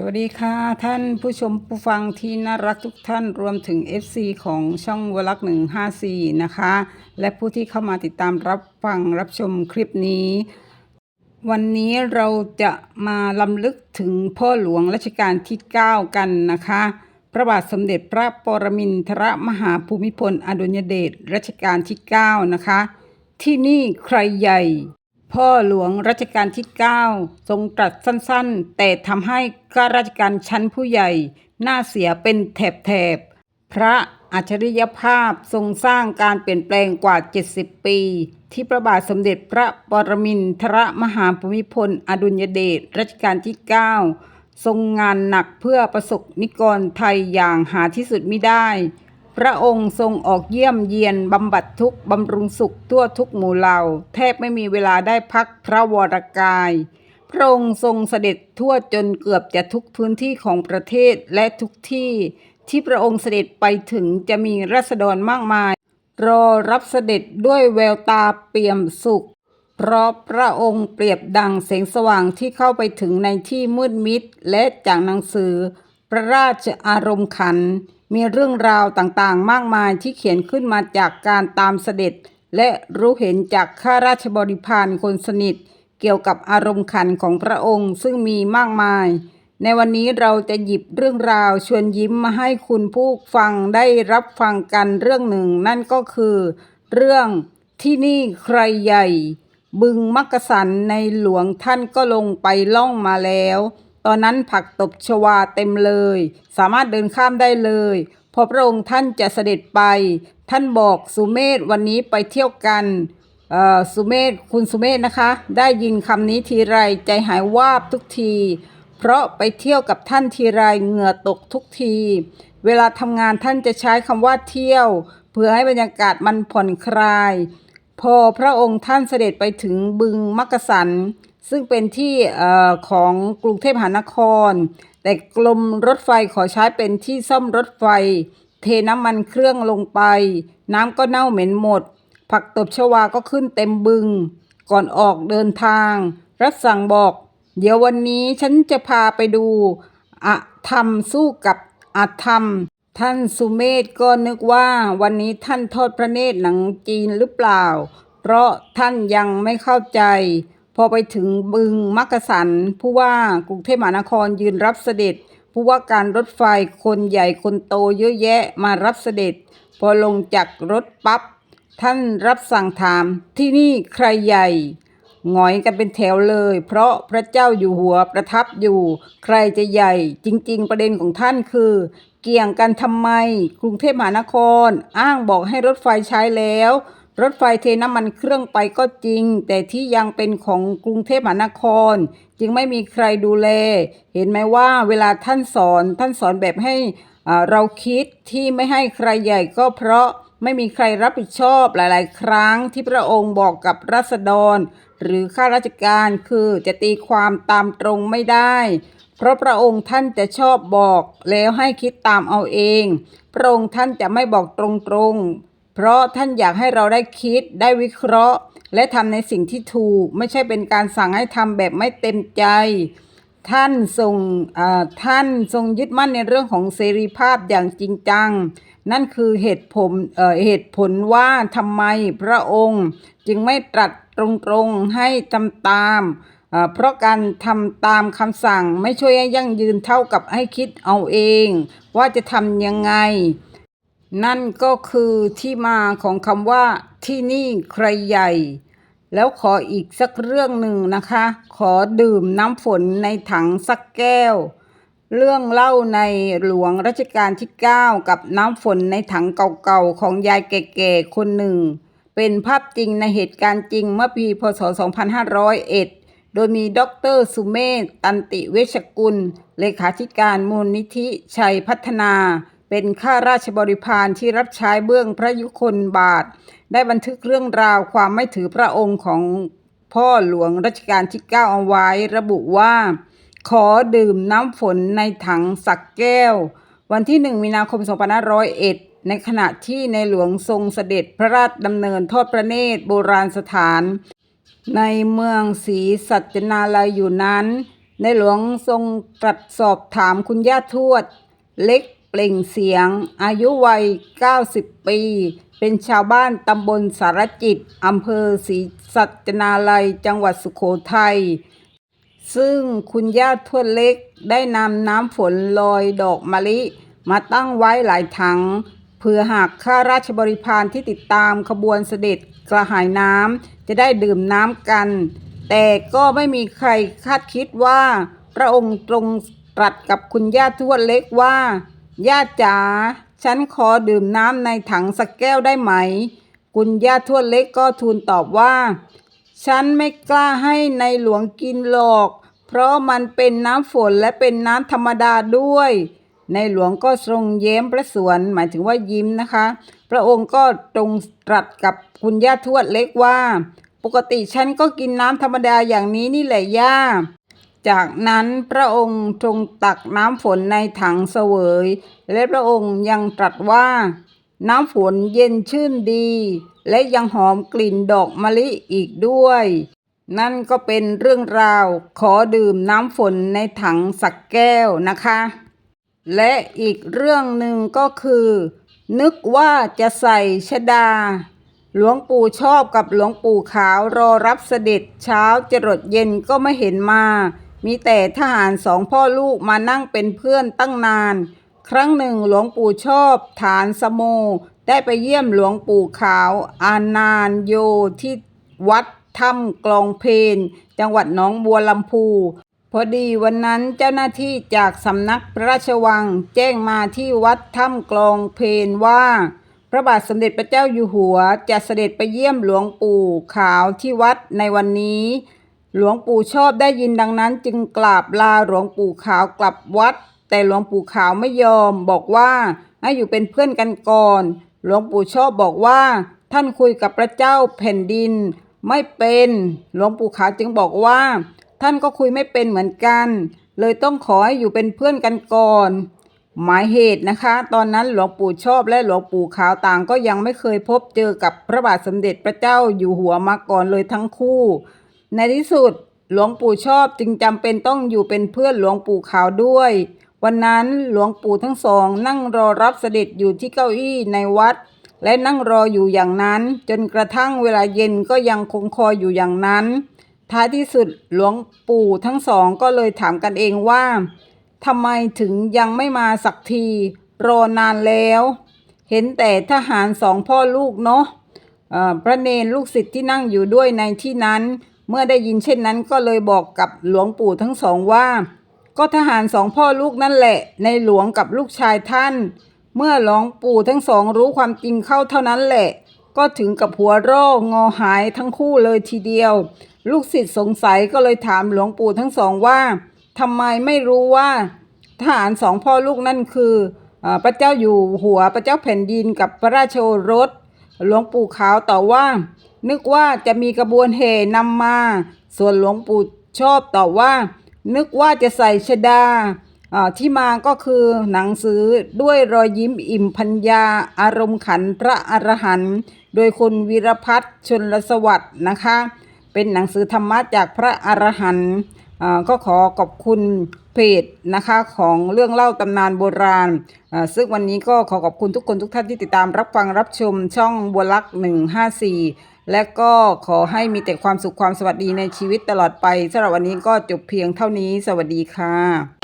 สวัสดีค่ะท่านผู้ชมผู้ฟังที่น่ารักทุกท่านรวมถึง FC ของช่องวลักหนึ่งห้าสี่นะคะ และผู้ที่เข้ามาติดตามรับฟังรับชมคลิปนี้ วันนี้เราจะมาลำลึกถึงพ่อหลวงรัชกาลที่ 9 กันนะคะ พระบาทสมเด็จพระปรมินทรมหาภูมิพลอดุลยเดชรัชกาลที่ 9 นะคะ ที่นี่ใครใหญ่ พ่อหลวงรัชกาลที่ 9 ทรงตรัสสั้นๆ แต่ทำให้ข้าราชการชั้นผู้ใหญ่หน้าเสียเป็นแถบๆ พระอัจฉริยภาพทรงสร้างการเปลี่ยนแปลงกว่า 70 ปี ที่พระบาทสมเด็จพระปรมินทรมหาภูมิพล อดุลยเดชรัชกาลที่ 9 ทรงงานหนักเพื่อประสบนิกรไทยอย่างหาที่สุดไมิได้ พระองค์ทรงออกเยี่ยมเยียนบำบัดทุกข์บำรุงสุขทั่วทุกหมู่เหล่า แทบไม่มีเวลาได้พักพระวรกาย พระองค์ทรงเสด็จทั่วจนเกือบจะทุกพื้นที่ของประเทศและทุกที่ ที่พระองค์เสด็จไปถึงจะมีราษฎรมากมาย รอรับเสด็จด้วยแววตาเปี่ยมสุข เพราะพระองค์เปรียบดังแสงสว่างที่เข้าไปถึงในที่มืดมิดและจากหนังสือ พระราชอารมณ์ขันธ์ มีเรื่องราวต่างๆ มากมายที่เขียนขึ้นมาจากการตามเสด็จ และรู้เห็นจากข้าราชบริพารคนสนิท เกี่ยวกับอารมณ์ขันของพระองค์ซึ่งมีมากมาย ในวันนี้เราจะหยิบเรื่องราวชวนยิ้มมาให้คุณผู้ฟังได้รับฟังกันเรื่องหนึ่ง นั่นก็คือ เรื่องที่นี่ใครใหญ่ บึงมักกะสันในหลวงท่านก็ลงไปล่องมาแล้ว ตอนนั้นผักตบชวาเต็มเลย สามารถเดินข้ามได้เลย พอพระองค์ท่านจะเสด็จไป ท่านบอกสุเมธวันนี้ไปเที่ยวกันเออสุเมธคุณสุเมธนะคะ ได้ยินคำนี้ทีไรใจหายวาบทุกที เพราะไปเที่ยวกับท่านทีไรเหงื่อตกทุกที เวลาทำงานท่านจะใช้คำว่าเที่ยว เพื่อให้บรรยากาศมันผ่อนคลาย พอพระองค์ท่านเสด็จไปถึงบึงมักกะสัน ซึ่งเป็นที่ของกรุงเทพมหานคร แต่กรมรถไฟขอใช้เป็นที่ซ่อมรถไฟ เทน้ำมันเครื่องลงไป น้ำก็เน่าเหม็นหมด ผักตบชวาก็ขึ้นเต็มบึง ก่อนออกเดินทาง รัฐสั่งบอก เดี๋ยววันนี้ฉันจะพาไปดูอะธรรมสู้กับอาธรรม ท่านสุเมธก็นึกว่าวันนี้ท่านทอดพระเนตรหนังจีนหรือเปล่า เพราะท่านยังไม่เข้าใจ พอไปถึงบึงมักกะสันผู้ว่ากรุงเทพมหานครยืนรับเสด็จ ผู้ว่าการรถไฟคนใหญ่คนโตเยอะแยะมารับเสด็จ พอลงจากรถปั๊บท่านรับสั่งถามที่นี่ใครใหญ่หงอยกันเป็นแถวเลย เพราะพระเจ้าอยู่หัวประทับอยู่ ใครจะใหญ่ จริง ๆ ประเด็นของท่านคือ เกี่ยงกันทำไม กรุงเทพมหานคร อ้างบอกให้รถไฟใช้แล้ว รถไฟเทน้ำมันเครื่องไปก็จริง แต่ที่ยังเป็นของกรุงเทพมหานคร จึงไม่มีใครดูแล เห็นไหมว่าเวลาท่านสอนท่านสอนแบบให้เราคิดที่ไม่ให้ใครใหญ่ก็เพราะไม่มีใครรับผิดชอบหลาย ๆ ครั้งที่พระองค์บอกกับรัษฎร หรือข้าราชการคือจะตีความตามตรงไม่ได้ เพราะพระองค์ท่านจะชอบบอกแล้วให้คิดตามเอาเอง พระองค์ท่านจะไม่บอกตรง ๆ เพราะท่านอยากให้เราได้คิดได้วิเคราะห์ และทำในสิ่งที่ถูก ไม่ใช่เป็นการสั่งให้ทำแบบไม่เต็มใจ ท่านทรงท่านทรงยึดมั่นในเรื่องของเสรีภาพอย่างจริงจัง นั่นคือเหตุผลเเหตุผลว่าทำไมพระองค์จึงไม่ตรัสตรงๆให้ทำตามเอ่อเพราะการทำตามคำสั่งไม่ช่วยให้ยั่งยืนเท่ากับให้คิดเอาเอง ว่าจะทำยังไง นั่นก็คือที่มาของคำว่าที่นี่ใครใหญ่ แล้วขออีกสักเรื่องหนึ่งนะคะ ขอดื่มน้ำฝนในถังสักแก้ว เรื่องเล่าในหลวงรัชกาลที่ 9 กับน้ำฝนในถังเก่าๆ ของยายแก่ๆ คนหนึ่ง เป็นภาพจริงในเหตุการณ์จริงเมื่อปีพศ 2501 โดยมีดรสุเมธตันติเวชกุล เลขาธิการมูลนิธิชัยพัฒนา เป็นข้าราชบริพารที่รับใช้เบื้องพระยุคลบาท ได้บันทึกเรื่องราวความไม่ถือพระองค์ของพ่อหลวงรัชกาลที่ 9 เอาไว้ระบุว่า ขอดื่มน้ำฝนในถังสักแก้ว วันที่ 1 มีนาคม 2501 ในขณะที่ในหลวงทรงเสด็จพระราชดำเนินทอดพระเนตรโบราณสถาน ในเมืองศรีสัจนาลัยอยู่นั้น ในหลวงทรงตรัสสอบถามคุณย่าทวด เล็ก เล่งเสียง อายุวัย 90 ปี เป็นชาวบ้านตำบลสารจิตอำเภอศรีสัจนาลัยจังหวัดสุโขทัยซึ่งคุณย่าทวดเล็กได้นำน้ำฝนลอยดอกมะลิ มาตั้งไว้หลายถัง เพื่อหากข้าราชบริพารที่ติดตามขบวนเสด็จกระหายน้ำจะได้ดื่มน้ำกัน แต่ก็ไม่มีใครคาดคิดว่า พระองค์ตรงตรัสกับคุณย่าทวดเล็กว่า ย่าจ๋า ฉันขอดื่มน้ำในถังสักแก้วได้ไหม คุณย่าทวดเล็กก็ทูลตอบว่า ฉันไม่กล้าให้ในหลวงกินหรอก เพราะมันเป็นน้ำฝนและเป็นน้ำธรรมดาด้วย ในหลวงก็ทรงเย้มพระสวนหมายถึงว่ายิ้มนะคะ พระองค์ก็ตรงตรัสกับคุณย่าทวดเล็กว่า ปกติฉันก็กินน้ำธรรมดาอย่างนี้นี่แหละย่า จากนั้นพระองค์ทรงตักน้ำฝนในถังเสวย และพระองค์ยังตรัสว่า น้ำฝนเย็นชื่นดี และยังหอมกลิ่นดอกมะลิอีกด้วย นั่นก็เป็นเรื่องราวขอดื่มน้ำฝนในถังสักแก้วนะคะ และอีกเรื่องหนึ่งก็คือ นึกว่าจะใส่ชดา หลวงปู่ชอบกับหลวงปู่ขาวรอรับเสด็จเช้าจรดเย็นก็ไม่เห็นมา มีแต่ทหารสองพ่อลูกมานั่งเป็นเพื่อนตั้งนาน ครั้งหนึ่งหลวงปู่ชอบฐานสโม ได้ไปเยี่ยมหลวงปู่ขาวอานานโยที่วัดถ้ำกลองเพนจังหวัดหนองบัวลำพู พอดีวันนั้นเจ้าหน้าที่จากสำนักพระราชวังแจ้งมาที่วัดถ้ำกลองเพนว่า พระบาทสมเด็จพระเจ้าอยู่หัวจะเสด็จไปเยี่ยมหลวงปู่ขาวที่วัดในวันนี้ หลวงปู่ชอบได้ยินดังนั้น จึงกราบลาหลวงปู่ขาวกลับวัด แต่หลวงปู่ขาวไม่ยอม บอกว่าให้อยู่เป็นเพื่อนกันก่อน หลวงปู่ชอบบอกว่า ท่านคุยกับพระเจ้าแผ่นดิน ไม่เป็น หลวงปู่ขาวจึงบอกว่า ท่านก็คุยไม่เป็นเหมือนกัน เลยต้องขอให้อยู่เป็นเพื่อนกันก่อนหมายเหตุนะคะ ตอนนั้นหลวงปู่ชอบและหลวงปู่ขาวต่างก็ยังไม่เคยพบเจอกับพระบาทสมเด็จพระเจ้าอยู่หัวมาก่อนเลยทั้งคู่ ในที่สุดหลวงปู่ชอบจึงจำเป็นต้องอยู่เป็นเพื่อนหลวงปู่ขาวด้วย วันนั้นหลวงปู่ทั้งสองนั่งรอรับเสด็จอยู่ที่เก้าอี้ในวัด และนั่งรออยู่อย่างนั้น จนกระทั่งเวลาเย็นก็ยังคงคอยอยู่อย่างนั้น ท้ายที่สุดหลวงปู่ทั้งสองก็เลยถามกันเองว่าทำไมถึงยังไม่มาสักที รอนานแล้ว เห็นแต่ทหารสองพ่อลูกเนาะพระเนรลูกศิษย์ที่นั่งอยู่ด้วยในที่นั้น เมื่อได้ยินเช่นนั้นก็เลยบอกกับหลวงปู่ทั้งสองว่า ก็ทหารสองพ่อลูกนั่นแหละ ในหลวงกับลูกชายท่าน เมื่อหลวงปู่ทั้งสองรู้ความจริงเข้าเท่านั้นแหละ ก็ถึงกับหัวโรคงอหายทั้งคู่เลยทีเดียว ลูกศิษย์สงสัยก็เลยถามหลวงปู่ทั้งสองว่าทำไมไม่รู้ว่าทหารสองพ่อลูกนั่นคืออพระเจ้าอยู่หัวพระเจ้าแผ่นดินกับพระราชโอรส หลวงปู่ขาวตอว่า นึกว่าจะมีกระบวนแห่นำมา ส่วนหลวงปู่ชอบตอบว่า นึกว่าจะใส่ชดาที่มาก็คือหนังสือด้วยรอยยิ้มอิ่มพัญญา อารมณ์ขันพระอรหันต์โดยคุณวีรพัฒน์ชนลสวัสด์นะคะ เป็นหนังสือธรรมะจากพระอรหันต์ก็ขอขอบคุณ เพจนะคะของเรื่องเล่าตำนานโบราณ ซึ่งวันนี้ก็ขอขอบคุณทุกคนทุกท่านที่ติดตามรับฟังรับชมช่องบัวลักษ์154 และก็ขอให้มีแต่ความสุขความสวัสดีในชีวิตตลอดไปสำหรับวันนี้ก็จบเพียงเท่านี้ สวัสดีค่ะ